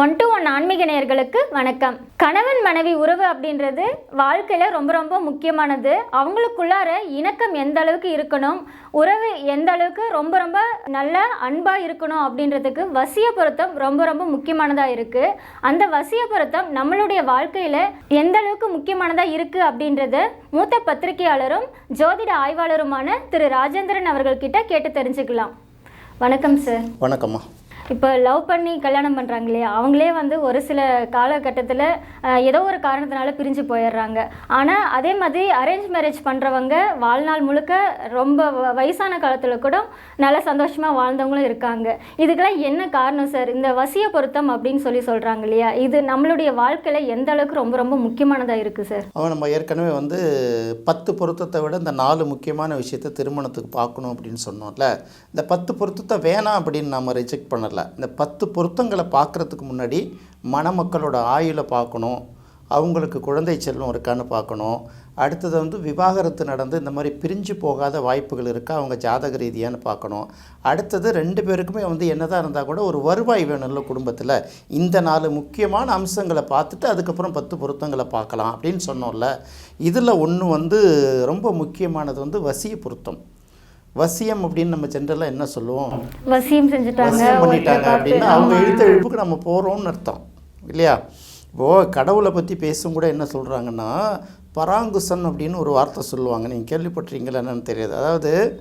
One to one ஆன்மீக நேயர்களுக்கு வணக்கம். கணவன் மனைவி உறவு அப்படின்றது வாழ்க்கையில் ரொம்ப ரொம்ப முக்கியமானது. அவங்களுக்குள்ளார இணக்கம் எந்த அளவுக்கு இருக்கணும் உறவு எந்த அளவுக்கு ரொம்ப ரொம்ப நல்ல அன்பாக இருக்கணும் அப்படின்றதுக்கு வசிய பொருத்தம் ரொம்ப ரொம்ப முக்கியமானதாக இருக்குது அந்த வசிய பொருத்தம் நம்மளுடைய வாழ்க்கையில் எந்த அளவுக்கு முக்கியமானதாக இருக்குது அப்படின்றத மூத்த பத்திரிகையாளரும் ஜோதிட ஆய்வாளருமான திரு ராஜேந்திரன் அவர்கள்கிட்ட கேட்டு தெரிஞ்சுக்கலாம். வணக்கம் சார் வணக்கம்மா. இப்போ லவ் பண்ணி கல்யாணம் பண்ணுறாங்க இல்லையா? அவங்களே வந்து ஒரு சில காலகட்டத்தில் ஏதோ ஒரு காரணத்தினால பிரிஞ்சு போயிடுறாங்க. ஆனால் அதே மாதிரி அரேஞ்ச் மேரேஜ் பண்ணுறவங்க வாழ்நாள் முழுக்க ரொம்ப வ- வயசான காலத்தில் கூட நல்லா சந்தோஷமாக வாழ்ந்தவங்களும் இருக்காங்க. இதுக்கெல்லாம் என்ன காரணம் சார் இந்த வசிய பொருத்தம் அப்படின்னு சொல்லி சொல்கிறாங்க இல்லையா? இது நம்மளுடைய வாழ்க்கையில் எந்த அளவுக்கு ரொம்ப ரொம்ப முக்கியமானதாக இருக்குது சார் அவன் நம்ம ஏற்கனவே வந்து பத்து பொருத்தத்தை விட இந்த நாலு முக்கியமான விஷயத்தை திருமணத்துக்கு பார்க்கணும் அப்படின்னு சொன்னோம்ல. இந்த பத்து பொருத்தத்தை வேணாம் அப்படின்னு நம்ம ரிஜெக்ட் பண்ணல. இந்த பத்து பொருத்தங்களை பார்க்குறதுக்கு முன்னாடி மணமக்களோட ஆயுளை பார்க்கணும் அவங்களுக்கு குழந்தை செல்வம் இருக்கான்னு பார்க்கணும். அடுத்தது வந்து விவாகரத்து நடந்து இந்த மாதிரி பிரிஞ்சு போகாத வாய்ப்புகள் இருக்கா அவங்க ஜாதக ரீதியான்னு பார்க்கணும். அடுத்தது ரெண்டு பேருக்குமே வந்து என்னதான் இருந்தால் கூட ஒரு வருவாய் வேணும்ல குடும்பத்தில். இந்த நாலு முக்கியமான அம்சங்களை பார்த்துட்டு அதுக்கப்புறம் பத்து பொருத்தங்களை பார்க்கலாம் அப்படின்னு சொன்னோம்ல. இதில் ஒன்று வந்து ரொம்ப முக்கியமானது வந்து வசிய பொருத்தம். வசியம் அப்படின்னு நம்ம ஜென்ரலாக என்ன சொல்லுவோம்? வசியம் செஞ்சுட்டாங்க பண்ணிட்டாங்க. அப்படின்னா அவங்க எழுத்த எழுப்புக்கு நம்ம போகிறோம்னு அர்த்தம். இல்லையா? இப்போது கடவுளை பற்றி பேசும் கூட என்ன சொல்கிறாங்கன்னா பராங்குசன் அப்படின்னு ஒரு வார்த்தை சொல்லுவாங்க. நீங்கள் கேள்விப்பட்டிருக்கீங்களா என்னன்னு தெரியாது. அதாவது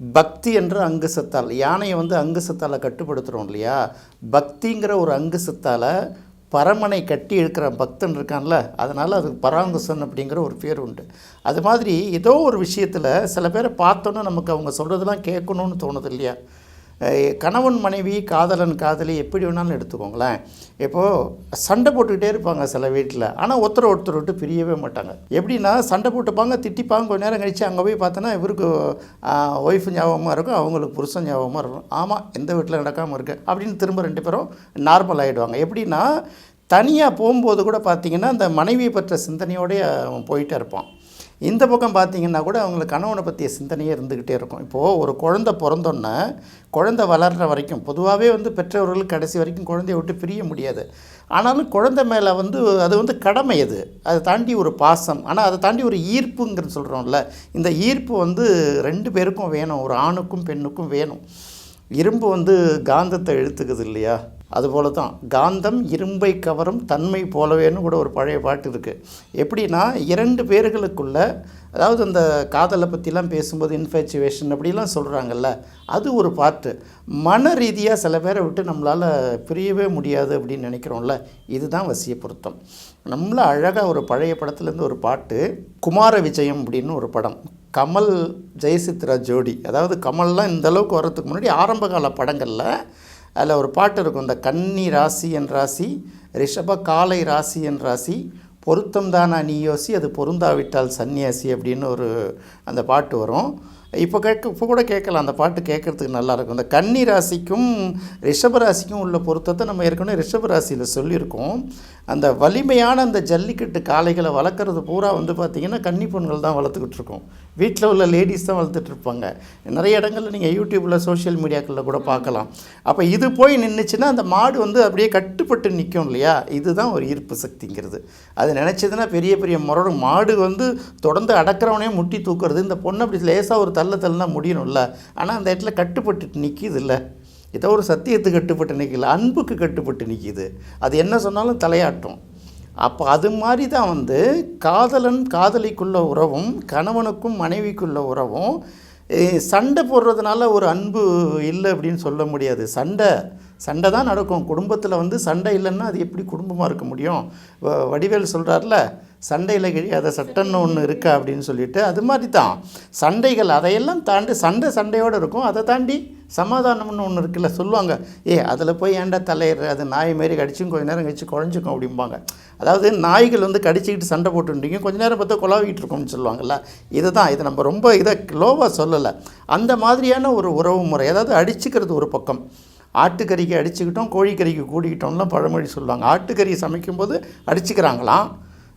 பக்தி என்ற அங்குசத்தால் யானையை வந்து அங்குசத்தால் கட்டுப்படுத்துகிறோம் இல்லையா? பக்திங்கிற ஒரு அங்குசத்தால் பரமனை கட்டி இருக்கிற பக்தன் இருக்கான்ல அதனால் அதுக்கு பராங்குசன் அப்படிங்கிற ஒரு பேர் உண்டு. அது மாதிரி ஏதோ ஒரு விஷயத்தில் சில பேரை பார்த்தோன்னே நமக்கு அவங்க சொல்கிறதெல்லாம் கேட்கணும்னு தோணுது இல்லையா? கணவன் மனைவி காதலன் காதலி எப்படி வேணாலும் எடுத்துக்கோங்களேன். இப்போது சண்டை போட்டுக்கிட்டே இருப்பாங்க சில வீட்டில் ஆனால் ஒருத்தர் ஒருத்தர் விட்டு பிரியவே மாட்டாங்க. எப்படின்னா சண்டை போட்டுப்பாங்க திட்டிப்பாங்க கொஞ்ச நேரம் கழித்து அங்கே போய் பார்த்தோன்னா இவருக்கு ஒய்ஃப் ஞாபகமாக இருக்கும் அவங்களுக்கு புருஷன் ஞாபகமாக இருக்கும். ஆமாம் எந்த வீட்டில் நடக்காமல் இருக்கு அப்படின்னு திரும்ப ரெண்டு பேரும் நார்மல் ஆகிடுவாங்க எப்படின்னா தனியாக போகும்போது கூட பார்த்தீங்கன்னா அந்த மனைவியை பற்ற சிந்தனையோடய அவன் போயிட்டே இருப்பான். இந்த பக்கம் பார்த்தீங்கன்னா கூட அவங்களுக்கு கணவனை பற்றிய சிந்தனையே இருந்துக்கிட்டே இருக்கும். இப்போது ஒரு குழந்தை பிறந்தோன்னே குழந்தை வளர்கிற வரைக்கும் பொதுவாகவே வந்து பெற்றவர்கள் கடைசி வரைக்கும் குழந்தைய விட்டு பிரிய முடியாது. ஆனாலும் குழந்தை மேலே வந்து அது வந்து கடமை அது. அதை தாண்டி ஒரு பாசம். ஆனால் அதை தாண்டி ஒரு ஈர்ப்புங்கிறது சொல்கிறோம்ல இந்த ஈர்ப்பு வந்து ரெண்டு பேருக்கும் வேணும். ஒரு ஆணுக்கும் பெண்ணுக்கும் வேணும். இரும்பு வந்து காந்தத்தை இழுத்துக்குது இல்லையா? அதுபோல தான் காந்தம் இரும்பை கவரும் தன்மை போலவேன்னு கூட ஒரு பழைய பாட்டு இருக்குது எப்படின்னா இரண்டு பேர்களுக்குள்ள அதாவது அந்த காதலை பற்றிலாம் பேசும்போது இன்ஃபேச்சுவேஷன் அப்படிலாம் சொல்கிறாங்கல்ல அது ஒரு பாட்டு. மன ரீதியாக சில பேரை விட்டு நம்மளால் பிரியவே முடியாது அப்படின்னு நினைக்கிறோம்ல இதுதான் வசிய பொருத்தம். நம்மள அழகாக ஒரு பழைய படத்துலேருந்து ஒரு பாட்டு குமார விஜயம் அப்படின்னு ஒரு படம். கமல் ஜெயசித்ரா ஜோடி. அதாவது கமல்லாம் இந்த அளவுக்கு வர்றதுக்கு முன்னாடி ஆரம்பகால படங்களில் அதில் ஒரு பாட்டு இருக்கும் இந்த கன்னி ராசி என் ராசி ரிஷப காலை ராசி என் ராசி பொருத்தம் தானா நீ யோசி அது பொருந்தாவிட்டால் சன்னியாசி அப்படின்னு ஒரு அந்த பாட்டு வரும். இப்போ கேட்க இப்போ கூட கேட்கலாம். அந்த பாட்டு கேட்குறதுக்கு நல்லாயிருக்கும் இந்த கன்னி ராசிக்கும் ரிஷப ராசிக்கும் உள்ள பொருத்தத்தை நம்ம ஏற்கனவே ரிஷப ராசியில் சொல்லியிருக்கோம். அந்த வலிமையான அந்த ஜல்லிக்கட்டு காளைகளை வளர்க்குறது பூரா வந்து பார்த்திங்கன்னா கன்னி பெண்கள் தான் வளர்த்துக்கிட்டு இருக்கோம். வீட்டில் உள்ள லேடிஸ் தான் வளர்த்துட்டு இருப்பாங்க. நிறைய இடங்களில் நீங்கள் யூடியூப்பில் சோஷியல் மீடியாக்களில் கூட பார்க்கலாம். அப்போ இது போய் நின்றுச்சுன்னா அந்த மாடு வந்து அப்படியே கட்டுப்பட்டு நிற்கும் இல்லையா? இதுதான் ஒரு ஈர்ப்பு சக்திங்கிறது. அது நினச்சதுன்னா பெரிய பெரிய முரடு மாடு வந்து தொடர்ந்து அடக்கிறவனே முட்டி தூக்குறது. இந்த பொண்ணு அப்படி லேசாக ஒரு தள்ள தள்ளினா முடியணும்ல. ஆனால் அந்த இடத்துல கட்டுப்பட்டு நிற்கிது இல்லை ஏதோ ஒரு சத்தியத்துக்கு கட்டுப்பட்டு நிற்கல அன்புக்கு கட்டுப்பட்டு நிற்கிது அது என்ன சொன்னாலும் தலையாட்டும். அப்போ அது மாதிரி தான் வந்து காதலன் காதலிக்குள்ள உறவும் கணவனுக்கும் மனைவிக்குள்ள உறவும் சண்டை போடுறதுனால ஒரு அன்பு இல்லை அப்படின்னு சொல்ல முடியாது. சண்டை சண்டை தான் நடக்கும். குடும்பத்தில் வந்து சண்டை இல்லைன்னா அது எப்படி குடும்பமாக இருக்க முடியும்? வ- வடிவேல் சொல்கிறார்ல சண்டையில் கிழியாத சட்டன்னு ஒன்று இருக்கா அப்படின்னு சொல்லிட்டு அது மாதிரி தான் சண்டைகள் அதையெல்லாம் தாண்டி சண்டை சண்டையோடு இருக்கும். அதை தாண்டி சமாதானம்னு ஒன்று இருக்குல்ல சொல்லுவாங்க. ஏ அதில் போய் ஏன்டா தலையிடுற? அது நாய் மாரி கடிச்சும் கொஞ்ச நேரம் கழிச்சு குழஞ்சிக்கும் அப்படிம்பாங்க. அதாவது நாய்கள் வந்து கடிச்சிக்கிட்டு சண்டை போட்டுட்டீங்க கொஞ்ச நேரம் பார்த்தா குழாவிட்டு இருக்கும்னு சொல்லுவாங்கல்ல. இதுதான் இது நம்ம ரொம்ப இதை லோவாக சொல்லலை. அந்த மாதிரியான ஒரு உறவு முறை அதாவது அடிச்சுக்கிறது ஒரு பக்கம். ஆட்டுக்கறிக்கு அடிச்சுக்கிட்டோம் கோழிக்கறிக்கு கூடிக்கிட்டோம்லாம் பழமொழி சொல்லுவாங்க. ஆட்டுக்கறி சமைக்கும்போது அடிச்சுக்கிறாங்களாம்.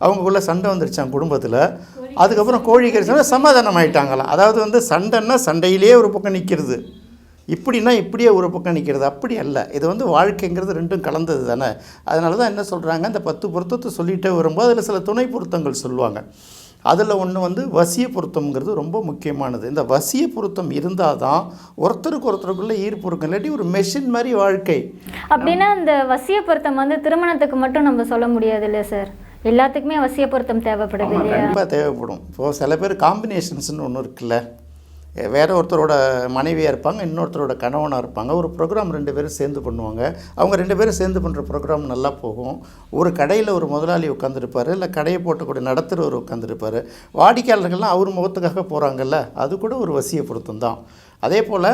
அவங்களுக்குள்ள சண்டை வந்துருச்சான் குடும்பத்தில். அதுக்கப்புறம் கோழிக்கறி சண்டை சமாதானம் ஆயிட்டாங்களாம் அதாவது வந்து சண்டைன்னா சண்டையிலேயே ஒரு பக்கம் நிற்கிறது இப்படின்னா இப்படியே ஒரு பக்கம் நிற்கிறது அப்படி அல்ல. இது வந்து வாழ்க்கைங்கிறது ரெண்டும் கலந்தது தானே. அதனால தான் என்ன சொல்கிறாங்க இந்த பத்து பொருத்தத்தை சொல்லிகிட்டே வரும்போது அதில் சில துணை பொருத்தங்கள் சொல்லுவாங்க. அதில் ஒன்று வந்து வசிய பொருத்தம்ங்கிறது ரொம்ப முக்கியமானது. இந்த வசிய பொருத்தம் இருந்தால் தான் ஒருத்தருக்கு ஒருத்தருக்குள்ளே ஈர்ப்பு இருக்கும். இல்லாட்டி ஒரு மெஷின் மாதிரி வாழ்க்கை. அப்படின்னா இந்த வசிய பொருத்தம் வந்து திருமணத்துக்கு மட்டும் நம்ம சொல்ல முடியாது இல்லையா சார் எல்லாத்துக்குமே வசிய பொருத்தம் தேவைப்படுது கண்டிப்பாக தேவைப்படும். இப்போது சில பேர் காம்பினேஷன்ஸ்னு ஒன்று இருக்குல்ல. வேற ஒருத்தரோட மனைவியாக இருப்பாங்க இன்னொருத்தரோட கணவனாக இருப்பாங்க. ஒரு ப்ரோக்ராம் ரெண்டு பேரும் சேர்ந்து பண்ணுவாங்க. அவங்க ரெண்டு பேரும் சேர்ந்து பண்ணுற ப்ரோக்ராம் நல்லா போகும். ஒரு கடையில் ஒரு முதலாளி உட்காந்துருப்பார் இல்லை கடையை போட்டக்கூடிய நடத்துகிறவர் உட்காந்துருப்பார் வாடிக்கையாளர்கள்லாம் அவர் முகத்துக்காக போகிறாங்கல்ல அது கூட ஒரு வசிய பொருத்தம் தான். அதே போல்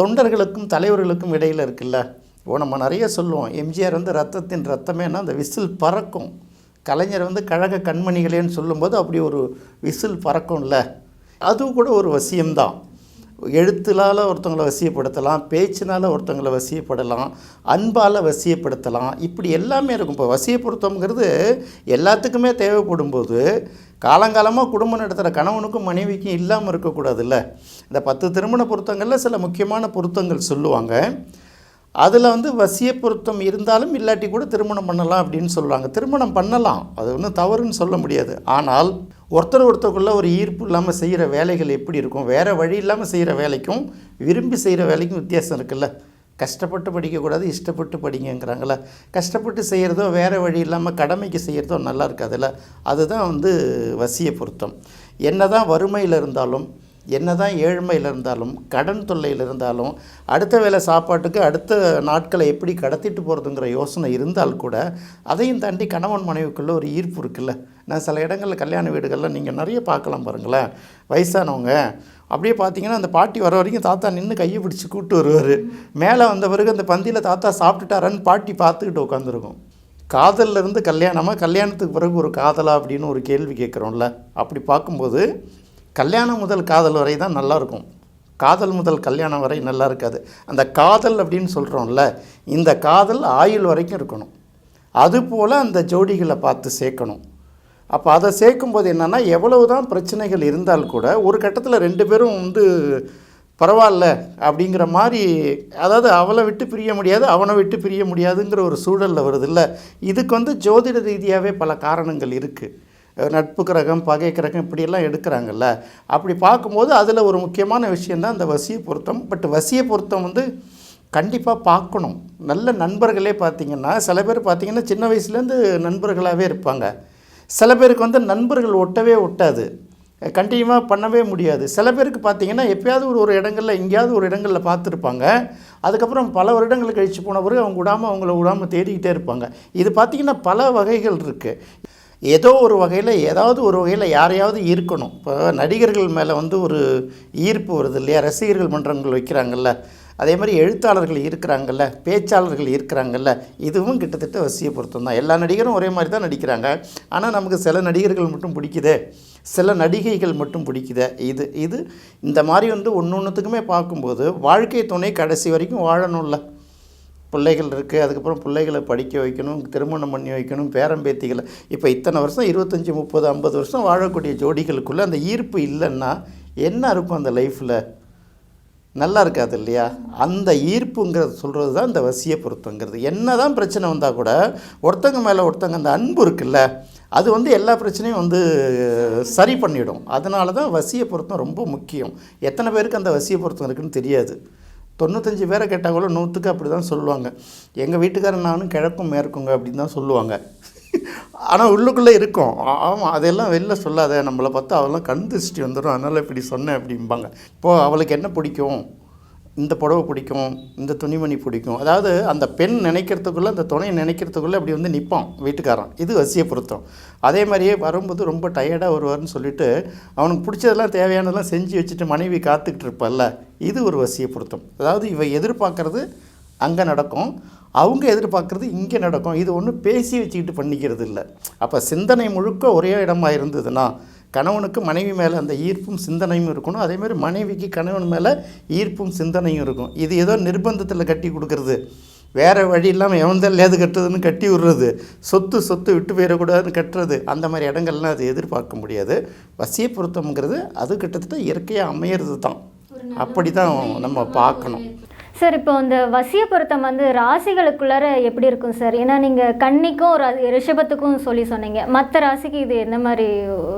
தொண்டர்களுக்கும் தலைவர்களுக்கும் இடையில் இருக்குல்ல இப்போ நம்ம நிறைய சொல்லுவோம் எம்ஜிஆர் வந்து ரத்தத்தின் ரத்தமேனா அந்த விசில் பறக்கும். கலைஞர் வந்து கழக கண்மணிகளேன்னு சொல்லும்போது அப்படி ஒரு விசில் பறக்கும்ல. அதுவும் கூட ஒரு வசியம்தான். எழுத்துலால் ஒருத்தவங்களை வசியப்படுத்தலாம் பேச்சினால் ஒருத்தவங்களை வசியப்படலாம் அன்பால் வசியப்படுத்தலாம் இப்படி எல்லாமே இருக்கும். இப்போ வசிய பொருத்தம்ங்கிறது எல்லாத்துக்குமே தேவைப்படும் போது காலங்காலமாக குடும்பம் நடத்துகிற கணவனுக்கும் மனைவிக்கும் இல்லாமல் இருக்கக்கூடாதுல்ல. இந்த பத்து திருமண பொருத்தங்களில் சில முக்கியமான பொருத்தங்கள் சொல்லுவாங்க. அதில் வந்து வசிய பொருத்தம் இருந்தாலும் இல்லாட்டி கூட திருமணம் பண்ணலாம் அப்படின்னு சொல்லுவாங்க திருமணம் பண்ணலாம். அது ஒன்றும் தவறுன்னு சொல்ல முடியாது. ஆனால் ஒருத்தர் ஒருத்தருக்குள்ள ஒரு ஈர்ப்பு இல்லாமல் செய்கிற வேலைகள் எப்படி இருக்கும்? வேறு வழி இல்லாமல் செய்கிற வேலைக்கும் விரும்பி செய்கிற வேலைக்கும் வித்தியாசம் இருக்குல்ல. கஷ்டப்பட்டு படிக்கக்கூடாது இஷ்டப்பட்டு படிங்கிறாங்கள கஷ்டப்பட்டு செய்கிறதோ வேறு வழி இல்லாமல் கடமைக்கு செய்கிறதோ நல்லா இருக்காதுல்ல. அதுதான் வந்து வசிய பொருத்தம். என்ன தான் வறுமையில் இருந்தாலும் என்னதான் ஏழ்மையில் இருந்தாலும் கடன் தொல்லையில் இருந்தாலும் அடுத்த வேளை சாப்பாட்டுக்கு அடுத்த நாட்களை எப்படி கடத்திட்டு போகிறதுங்கிற யோசனை இருந்தால் கூட அதையும் தாண்டி கணவன் மனைவிக்குள்ளே ஒரு ஈர்ப்பு இருக்குல்ல. நான் சில இடங்களில் கல்யாண வீடுகளில் நீங்கள் நிறைய பார்க்கலாம் பாருங்களேன். வயசானவங்க அப்படியே பார்த்தீங்கன்னா அந்த பாட்டி வர வரைக்கும் தாத்தா நின்று கையை பிடிச்சி கூப்பிட்டு வருவார். மேலே வந்த பிறகு அந்த பந்தியில் தாத்தா சாப்பிட்டுட்டாரான்னு பாட்டி பார்த்துக்கிட்டு உட்காந்துருக்கும். காதலில் இருந்து கல்யாணமாக கல்யாணத்துக்கு பிறகு ஒரு காதலா அப்படின்னு ஒரு கேள்வி கேட்குறோம்ல. அப்படி பார்க்கும்போது கல்யாணம் முதல் காதல் வரை தான் நல்லாயிருக்கும். காதல் முதல் கல்யாணம் வரை நல்லா இருக்காது அந்த காதல் அப்படின்னு சொல்கிறோம்ல இந்த காதல் ஆயுள் வரைக்கும் இருக்கணும். அதுபோல் அந்த ஜோடிகளை பார்த்து சேர்க்கணும். அப்போ அதை சேர்க்கும்போது என்னென்னா எவ்வளவு தான் பிரச்சனைகள் இருந்தால் கூட ஒரு கட்டத்தில் ரெண்டு பேரும் வந்து பரவாயில்ல அப்படிங்கிற மாதிரி அதாவது அவளை விட்டு பிரிய முடியாது அவனை விட்டு பிரிய முடியாதுங்கிற ஒரு சூழலில் வருது இல்லை இதுக்கு வந்து ஜோதிட ரீதியாகவே பல காரணங்கள் இருக்குது நட்பு கிரகம் பகை கிரகம் இப்படியெல்லாம் எடுக்கிறாங்கல்ல. அப்படி பார்க்கும்போது அதில் ஒரு முக்கியமான விஷயந்தான் அந்த வசிய பொருத்தம். பட் வசிய பொருத்தம் வந்து கண்டிப்பாக பார்க்கணும். நல்ல நண்பர்களே பார்த்தீங்கன்னா சில பேர் பார்த்தீங்கன்னா சின்ன வயசுலேருந்து நண்பர்களாகவே இருப்பாங்க. சில பேருக்கு வந்து நண்பர்கள் ஒட்டவே ஒட்டாது. கண்டினியூவாக பண்ணவே முடியாது. சில பேருக்கு பார்த்தீங்கன்னா எப்பயாவது ஒரு ஒரு இடங்களில் எங்கேயாவது ஒரு இடங்களில் பார்த்துருப்பாங்க. அதுக்கப்புறம் பல வருடங்கள் கழித்து போன பிறகு அவங்க விடாமல் அவங்கள விடாமல் தேடிக்கிட்டே இருப்பாங்க. இது பார்த்திங்கன்னா பல வகைகள் இருக்குது ஏதோ ஒரு வகையில் ஏதாவது ஒரு வகையில் யாரையாவது ஈர்க்கணும். இப்போ நடிகர்கள் மேலே வந்து ஒரு ஈர்ப்பு வருது இல்லையா? ரசிகர்கள் மன்றங்கள் வைக்கிறாங்கல்ல. அதே மாதிரி எழுத்தாளர்கள் இருக்கிறாங்கல்ல பேச்சாளர்கள் இருக்கிறாங்கல்ல இதுவும் கிட்டத்தட்ட வசிய பொருத்தம் தான். எல்லா நடிகரும் ஒரே மாதிரி தான் நடிக்கிறாங்க. ஆனால் நமக்கு சில நடிகர்கள் மட்டும் பிடிக்குது? சில நடிகைகள் மட்டும் பிடிக்குது? இது இது இந்த மாதிரி வந்து ஒன்று ஒன்றுத்துக்குமே பார்க்கும்போது வாழ்க்கை துணை கடைசி வரைக்கும் வாழணும்ல. பிள்ளைகள் இருக்குது அதுக்கப்புறம் பிள்ளைகளை படிக்க வைக்கணும் திருமணம் பண்ணி வைக்கணும் பேரம்பேத்திகளை இப்போ இத்தனை வருஷம் இருபத்தஞ்சி முப்பது ஐம்பது வருஷம் வாழக்கூடிய ஜோடிகளுக்குள்ளே அந்த ஈர்ப்பு இல்லைன்னா என்ன இருக்கும் அந்த லைஃப்பில் நல்லா இருக்காது இல்லையா? அந்த ஈர்ப்புங்கிறது சொல்கிறது தான் இந்த வசிய பொருத்தங்கிறது. என்ன தான் பிரச்சனை வந்தால் கூட ஒருத்தங்க மேலே ஒருத்தங்க அந்த அன்பு இருக்குல்ல அது வந்து எல்லா பிரச்சனையும் வந்து சரி பண்ணிடும். அதனால தான் வசிய பொருத்தம் ரொம்ப முக்கியம். எத்தனை பேருக்கு அந்த வசிய பொருத்தம் இருக்குன்னு தெரியாது. தொண்ணூத்தஞ்சு பேரை கேட்டால் கூட நூற்றுக்கு அப்படி தான் சொல்லுவாங்க. எங்கள் வீட்டுக்காரன் நானும் கிழக்கும் மேற்குங்க அப்படின்னு தான் சொல்லுவாங்க. ஆனால் உள்ளுக்குள்ளே இருக்கும். ஆமாம் அதெல்லாம் வெளில சொல்லாத. நம்மளை பார்த்தா அவெல்லாம் கண் திருஷ்டி வந்துடும் அதனால் இப்படி சொன்னேன் அப்படிம்பாங்க. இப்போது அவளுக்கு என்ன பிடிக்கும்? இந்த புடவை பிடிக்கும் இந்த துணிமணி பிடிக்கும். அதாவது அந்த பெண் நினைக்கிறதுக்குள்ளே அந்த துணையை நினைக்கிறதுக்குள்ளே அப்படி வந்து நிற்பான் வீட்டுக்காரன். இது வசிய பொருத்தம். அதே மாதிரியே வரும்போது ரொம்ப டயர்டாக வருவார்னு சொல்லிட்டு அவனுக்கு பிடிச்சதெல்லாம் தேவையானதெல்லாம் செஞ்சு வச்சுட்டு மனைவி காத்துக்கிட்டு இருப்பல்ல இது ஒரு வசிய பொருத்தம். அதாவது இவ எதிர்பார்க்குறது அங்கே நடக்கும் அவங்க எதிர்பார்க்குறது இங்கே நடக்கும். இது ஒன்றும் பேசி வச்சுக்கிட்டு பண்ணிக்கிறது இல்லை அப்போ சிந்தனை முழுக்க ஒரே இடமாக இருந்ததுன்னா கணவனுக்கு மனைவி மேலே அந்த ஈர்ப்பும் சிந்தனையும் இருக்கணும். அதே மாதிரி மனைவிக்கு கணவன் மேலே ஈர்ப்பும் சிந்தனையும் இருக்கும். இது ஏதோ நிர்பந்தத்தில் கட்டி கொடுக்கறது. வேறு வழி இல்லாமல் எவன் இல்லையாது கட்டுறதுன்னு கட்டி விடுறது. சொத்து சொத்து விட்டு போயிடக்கூடாதுன்னு கட்டுறது. அந்த மாதிரி இடங்கள்லாம் அது எதிர்பார்க்க முடியாது. வசிய பொருத்தம்ங்கிறது அது கிட்டத்தட்ட இயற்கையாக அமையிறது தான் அப்படி தான் நம்ம பார்க்கணும். சார் இப்போ இந்த வசிய பொருத்தம் வந்து ராசிகளுக்குள்ளார எப்படி இருக்கும் சார்? ஏன்னா நீங்கள் கன்னிக்கும் ரிஷபத்துக்கும் சொல்லி சொன்னீங்க. மற்ற ராசிக்கு இது என்ன மாதிரி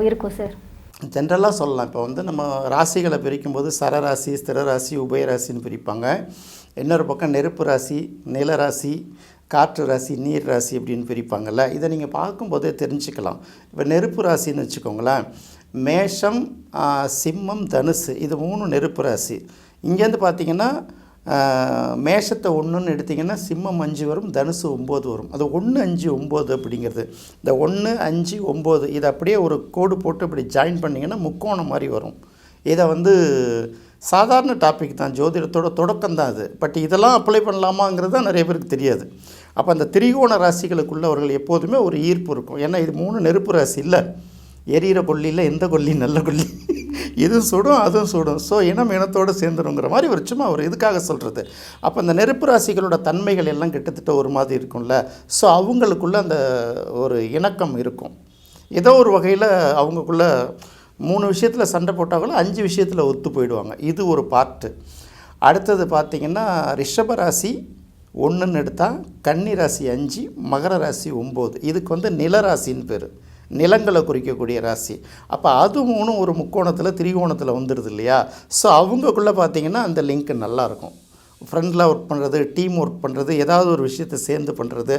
இருக்கும் சார்? ஜென்ரலாக சொல்லலாம். இப்போ வந்து நம்ம ராசிகளை பிரிக்கும்போது சரராசி ஸ்திரராசி உபயராசின்னு பிரிப்பாங்க. இன்னொரு பக்கம் நெருப்பு ராசி நிலராசி காற்று ராசி நீர் ராசி அப்படின்னு பிரிப்பாங்கல்ல. இதை நீங்கள் பார்க்கும்போதே தெரிஞ்சுக்கலாம். இப்போ நெருப்பு ராசின்னு வச்சுக்கோங்களேன். மேஷம் சிம்மம் தனுசு இது மூணு நெருப்பு ராசி. இங்கேருந்து பார்த்தீங்கன்னா மேஷத்தை ஒன்றுன்னு எடுத்திங்கன்னா சிம்மம் அஞ்சு வரும் தனுசு ஒம்பது வரும். அது ஒன்று அஞ்சு ஒம்பது அப்படிங்கிறது. இந்த ஒன்று அஞ்சு ஒம்பது இதை அப்படியே ஒரு கோடு போட்டு இப்படி ஜாயின் பண்ணிங்கன்னா முக்கோணம் மாதிரி வரும். இதை வந்து சாதாரண டாபிக் தான் ஜோதிடத்தோட தொடக்கம் தான் அது. பட் இதெல்லாம் அப்ளை பண்ணலாமாங்கிறது தான் நிறைய பேருக்கு தெரியாது. அப்போ அந்த திரிகோண ராசிகளுக்குள்ளவர்கள் எப்போதுமே ஒரு ஈர்ப்பு இருக்கும். ஏன்னா இது மூணு நெருப்பு ராசி இல்லை. எரியிற கொல்லியில் எந்த கொல்லி? நல்ல கொல்லி. இதுவும் சுடும் அதுவும் சுடும். ஸோ இனம் இனத்தோடு சேர்ந்துருங்கிற மாதிரி ஒரு சும்மா ஒரு இதுக்காக சொல்கிறது அப்போ இந்த நெருப்பு ராசிகளோட தன்மைகள் எல்லாம் கிட்டத்தட்ட ஒரு மாதிரி இருக்கும்ல. ஸோ அவங்களுக்குள்ள அந்த ஒரு இணக்கம் இருக்கும். ஏதோ ஒரு வகையில் அவங்களுக்குள்ள மூணு விஷயத்தில் சண்டை போட்டாங்களும் அஞ்சு விஷயத்தில் ஒத்து போயிடுவாங்க. இது ஒரு பார்ட்டு அடுத்தது பார்த்திங்கன்னா ரிஷப ராசி ஒன்றுன்னு எடுத்தால் கன்னி ராசி அஞ்சு மகர ராசி ஒம்பது. இதுக்கு வந்து நிலராசின்னு பேர். நிலங்களை குறிக்கக்கூடிய ராசி. அப்போ அது மூணும் ஒரு முக்கோணத்தில் திரிகோணத்தில் வந்துடுது இல்லையா? ஸோ அவங்கக்குள்ளே பார்த்தீங்கன்னா அந்த லிங்க் நல்லாயிருக்கும் ஃப்ரெண்டில் ஒர்க் பண்ணுறது டீம் ஒர்க் பண்ணுறது ஏதாவது ஒரு விஷயத்தை சேர்ந்து பண்ணுறது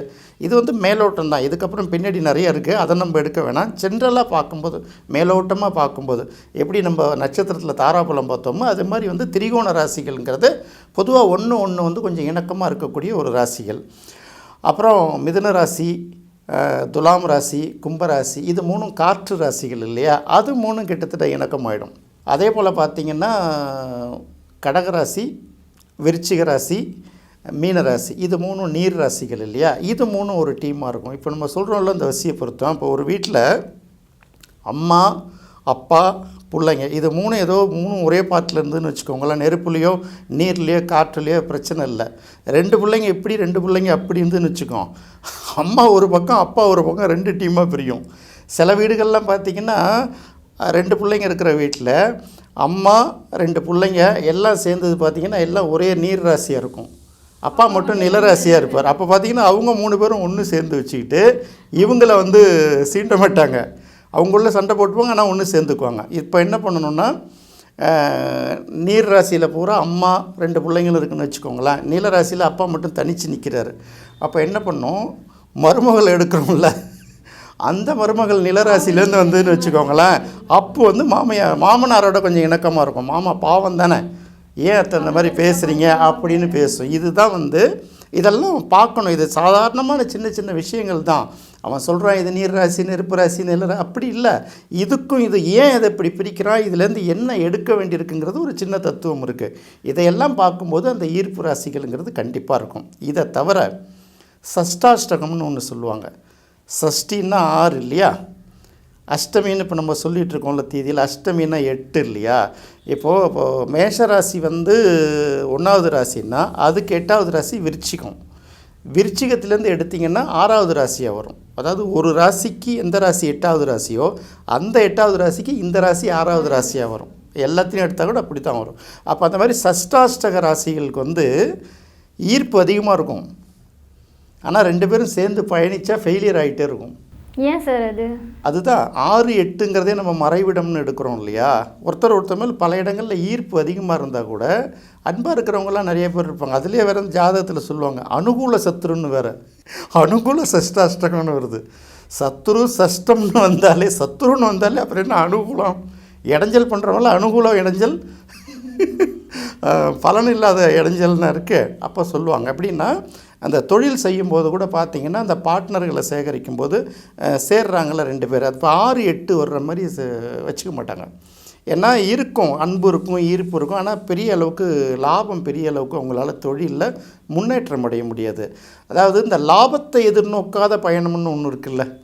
இது வந்து மேலோட்டம் தான். இதுக்கப்புறம் பின்னாடி நிறைய இருக்குது அதை நம்ம எடுக்க வேணாம். ஜென்ரலாக பார்க்கும்போது மேலோட்டமாக பார்க்கும்போது எப்படி நம்ம நட்சத்திரத்தில் தாராபலம் பார்த்தோமோ அது மாதிரி வந்து திரிகோண ராசிகள்ங்கிறது பொதுவாக ஒன்று ஒன்று வந்து கொஞ்சம் இணக்கமாக இருக்கக்கூடிய ஒரு ராசிகள். அப்புறம் மிதுன ராசி துலாம் ராசி கும்பராசி இது மூணும் காற்று ராசிகள் இல்லையா? அது மூணும் கிட்டத்தட்ட இணக்கமாயிடும். அதே போல் பார்த்திங்கன்னா கடகராசி விருச்சிக ராசி மீனராசி இது மூணும் நீர் ராசிகள் இல்லையா? இது மூணும் ஒரு டீமாக இருக்கும். இப்போ நம்ம சொல்கிறோம்ல இந்த வசியை பொறுத்தோம் இப்போ ஒரு வீட்டில் அம்மா அப்பா பிள்ளைங்க. இது மூணு ஏதோ மூணும் ஒரே பாட்டில் இருந்துன்னு வச்சுக்கோங்களேன். நெருப்புலையோ நீர்லேயோ காற்றுலையோ பிரச்சனை இல்லை. ரெண்டு பிள்ளைங்க இப்படி ரெண்டு பிள்ளைங்க அப்படி இருந்துன்னு வச்சுக்கோ. அம்மா ஒரு பக்கம் அப்பா ஒரு பக்கம் ரெண்டு டீமாக பிரியும். சில வீடுகள்லாம் பார்த்திங்கன்னா ரெண்டு பிள்ளைங்க இருக்கிற வீட்டில் அம்மா ரெண்டு பிள்ளைங்க எல்லாம் சேர்ந்தது பார்த்திங்கன்னா எல்லாம் ஒரே நீர் ராசியாக இருக்கும். அப்பா மட்டும் நிலராசியாக இருப்பார். அப்போ பார்த்தீங்கன்னா அவங்க மூணு பேரும் ஒன்று சேர்ந்து வச்சுக்கிட்டு இவங்கள வந்து சீண்ட மாட்டாங்க. அவங்களுள்ள சண்டை போட்டுவாங்க ஆனால் ஒன்று சேர்ந்துக்குவாங்க. இப்போ என்ன பண்ணணும்னா நீர் ராசியில் பூரா அம்மா ரெண்டு பிள்ளைங்களும் இருக்குன்னு வச்சுக்கோங்களேன். நீல ராசியில் அப்பா மட்டும் தனித்து நிற்கிறாரு அப்போ என்ன பண்ணோம்? மருமகள் எடுக்கிறோம்ல. அந்த மருமகள் நிலராசிலேருந்து வந்துன்னு வச்சுக்கோங்களேன். அப்போ வந்து மாமையார் மாமனாரோட கொஞ்சம் இணக்கமாக இருக்கும். மாமா பாவம் தானே. ஏன் அத்தை இந்த மாதிரி பேசுகிறீங்க அப்படின்னு பேசும். இதுதான் வந்து இதெல்லாம் பார்க்கணும். இது சாதாரணமான சின்ன சின்ன விஷயங்கள் தான். அவன் சொல்கிறான் இது நீர் ராசி நெருப்பு ராசி இல்லை அப்படி இல்லை. இதுக்கும் இது ஏன் இதை இப்படி பிரிக்கிறான் இதுலேருந்து என்ன எடுக்க வேண்டியிருக்குங்கிறது ஒரு சின்ன தத்துவம் இருக்குது இதையெல்லாம் பார்க்கும்போது அந்த ஈர்ப்பு ராசிகள்ங்கிறது கண்டிப்பாக இருக்கும். இதை தவிர சஷ்டாஷ்டகம்னு ஒன்று சொல்லுவாங்க. சஷ்டின்னா ஆறு இல்லையா? அஷ்டமின்னு இப்போ நம்ம சொல்லிகிட்டு இருக்கோம்ல தீதியில் அஷ்டமின்னா எட்டு இல்லையா? இப்போது இப்போது மேஷராசி வந்து ஒன்றாவது ராசின்னா அதுக்கு எட்டாவது ராசி விருச்சிகம். விருச்சிகத்துலேருந்து எடுத்திங்கன்னா ஆறாவது ராசியாக வரும். அதாவது ஒரு ராசிக்கு எந்த ராசி எட்டாவது ராசியோ அந்த எட்டாவது ராசிக்கு இந்த ராசி ஆறாவது ராசியாக வரும். எல்லாத்தையும் எடுத்தால் கூட அப்படி தான் வரும். அப்போ அந்த மாதிரி சஷ்டாஷ்டக ராசிகளுக்கு வந்து ஈர்ப்பு அதிகமாக இருக்கும். ஆனால் ரெண்டு பேரும் சேர்ந்து பயணித்தா ஃபெயிலியர் ஆகிட்டே இருக்கும். ஏன் சார் அது? அதுதான் ஆறு எட்டுங்கிறதே நம்ம மறைவிடம்னு எடுக்கிறோம் இல்லையா? ஒருத்தர் ஒருத்தர் மேல் பல இடங்களில் ஈர்ப்பு அதிகமாக இருந்தால் கூட அன்பாக இருக்கிறவங்கலாம் நிறைய பேர் இருப்பாங்க. அதுலேயே வேறு ஜாதகத்தில் சொல்லுவாங்க அனுகூல சத்துருன்னு வேறு. அனுகூல சஷ்டாஷ்டகம்னு வருது. சத்துரு சஷ்டம்னு வந்தாலே சத்துருன்னு வந்தாலே அப்புறம் என்ன அனுகூலம்? இடைஞ்சல் பண்ணுறவங்கள அனுகூலம் இடைஞ்சல். பலன் இல்லாத இடைஞ்சல்னு இருக்குது அப்போ சொல்லுவாங்க. எப்படின்னா அந்த தொழில் செய்யும்போது கூட பார்த்தீங்கன்னா அந்த பார்ட்னர்களை சேகரிக்கும் போது சேர்றாங்கள ரெண்டு பேர். அது இப்போ ஆறு எட்டு வர்ற மாதிரி சே- வச்சுக்க மாட்டாங்க. ஏன்னா இருக்கும் அன்பு இருக்கும் ஈர்ப்பு இருக்கும். ஆனால் பெரிய அளவுக்கு லாபம் பெரிய அளவுக்கு அவங்களால தொழிலில் முன்னேற்றம் அடைய முடியாது. அதாவது இந்த லாபத்தை எதிர்நோக்காத பயணம்னு ஒன்று இருக்குல்ல.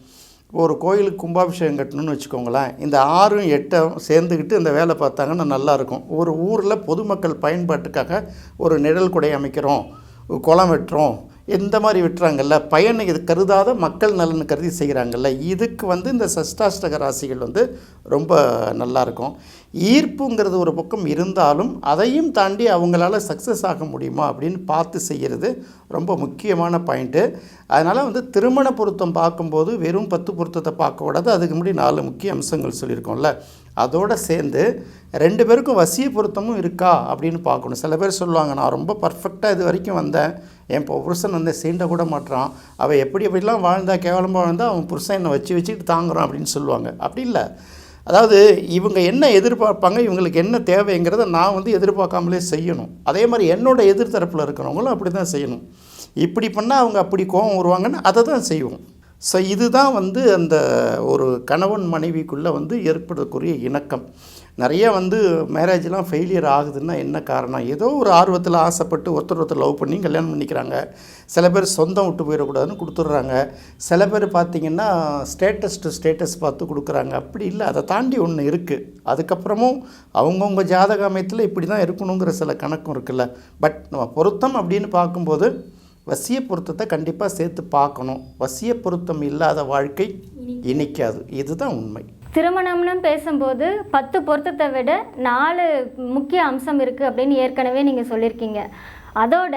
ஒரு கோயிலுக்கு கும்பாபிஷேகம் கட்டணும்னு வச்சுக்கோங்களேன். இந்த ஆறும் எட்டும் சேர்ந்துக்கிட்டு இந்த வேலை பார்த்தாங்கன்னா நல்லாயிருக்கும் ஒரு ஊரில் பொதுமக்கள் பயன்பாட்டுக்காக ஒரு நிழல் குடை அமைக்கிறோம். குளம் வெட்டுறோம். இந்த மாதிரி விட்டுறாங்கல்ல? பயனை இது கருதாத மக்கள் நலன் கருதி செய்கிறாங்கல்ல? இதுக்கு வந்து இந்த சஷ்டாஷ்டக ராசிகள் வந்து ரொம்ப நல்லாயிருக்கும் ஈர்ப்புங்கிறது ஒரு பக்கம் இருந்தாலும் அதையும் தாண்டி அவங்களால சக்ஸஸ் ஆக முடியுமா அப்படின்னு பார்த்து செய்கிறது ரொம்ப முக்கியமான பாயிண்ட்டு அதனால் வந்து திருமண பொருத்தம் பார்க்கும்போது வெறும் பத்து பொருத்தத்தை பார்க்கக்கூடாது அதுக்கு முன்னாடி நாலு முக்கிய அம்சங்கள் சொல்லியிருக்கோம்ல? அதோடு சேர்ந்து ரெண்டு பேருக்கும் வசிய பொருத்தமும் இருக்கா அப்படின்னு பார்க்கணும். சில பேர் சொல்லுவாங்க நான் ரொம்ப பர்ஃபெக்டாக இது வரைக்கும் வந்தேன். என் புருஷன் வந்து சீண்ட கூட மாட்டான் அவள் எப்படி எப்படிலாம் வாழ்ந்தா கேவலமாக வாழ்ந்தா அவன் புருஷன் என்னை வச்சு வச்சுக்கிட்டு தாங்குறான் அப்படின்னு சொல்லுவாங்க. அப்படி இல்லை. அதாவது இவங்க என்ன எதிர்பார்ப்பாங்க இவங்களுக்கு என்ன தேவைங்கிறத நான் வந்து எதிர்பார்க்காமலே செய்யணும். அதே மாதிரி என்னோட எதிர்த்தரப்பில் இருக்கிறவங்களும் அப்படி தான் செய்யணும். இப்படி பண்ணால் அவங்க அப்படி கோவம் வருவாங்கன்னு அதை தான் செய்வோம். ஸோ இதுதான் வந்து அந்த ஒரு கணவன் மனைவிக்குள்ளே வந்து ஏற்படக்கூடிய இணக்கம். நிறைய வந்து மேரேஜ்லாம் ஃபெயிலியர் ஆகுதுன்னா என்ன காரணம்? ஏதோ ஒரு ஆர்வத்தில் ஆசைப்பட்டு ஒருத்தர் ஒருத்தர் லவ் பண்ணி கல்யாணம் பண்ணிக்கிறாங்க. சில பேர் சொந்தம் விட்டு போயிடக்கூடாதுன்னு கொடுத்துட்றாங்க. சில பேர் பார்த்திங்கன்னா ஸ்டேட்டஸ் டு ஸ்டேட்டஸ் பார்த்து கொடுக்குறாங்க. அப்படி இல்லை. அதை தாண்டி ஒன்று இருக்குது அதுக்கப்புறமும் அவங்கவுங்க ஜாதக அமையத்தில் இப்படி தான் இருக்கணுங்கிற சில கணக்கும் இருக்குல்ல. பட் நம்ம பொருத்தம் அப்படின்னு பார்க்கும்போது வசிய பொருத்தத்தை கண்டிப்பாக சேர்த்து பார்க்கணும். வசிய பொருத்தம் இல்லாத வாழ்க்கை இனிக்காது. இதுதான் உண்மை. திருமணம்னு பேசும்போது பத்து பொருத்தத்தை விட நாலு முக்கிய அம்சம் இருக்குது அப்படின்னு ஏற்கனவே நீங்கள் சொல்லியிருக்கீங்க. அதோட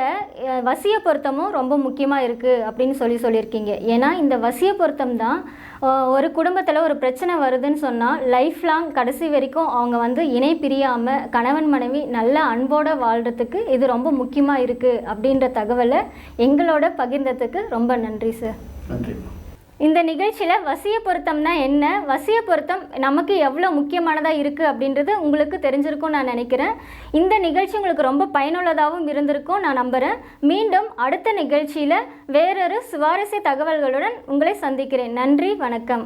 வசிய பொருத்தமும் ரொம்ப முக்கியமாக இருக்குது அப்படின்னு சொல்லி சொல்லியிருக்கீங்க. ஏன்னா இந்த வசிய பொருத்தம் தான் ஒரு குடும்பத்தில் ஒரு பிரச்சனை வருதுன்னு சொன்னால் லைஃப் லாங் கடைசி வரைக்கும் அவங்க வந்து இணை பிரியாமல் கணவன் மனைவி நல்ல அன்போடு வாழ்கிறதுக்கு இது ரொம்ப முக்கியமாக இருக்குது அப்படின்ற தகவலை எங்களோட பகிர்ந்ததுக்கு ரொம்ப நன்றி சார் நன்றி. இந்த நிகழ்ச்சியில் வசிய பொருத்தம்னா என்ன? வசிய பொருத்தம் நமக்கு எவ்வளோ முக்கியமானதாக இருக்குது அப்படின்றது உங்களுக்கு தெரிஞ்சிருக்கும் நான் நினைக்கிறேன். இந்த நிகழ்ச்சி உங்களுக்கு ரொம்ப பயனுள்ளதாகவும் இருந்திருக்கும் நான் நம்புகிறேன் மீண்டும் அடுத்த நிகழ்ச்சியில் வேறொரு சுவாரஸ்ய தகவல்களுடன் உங்களை சந்திக்கிறேன். நன்றி வணக்கம்.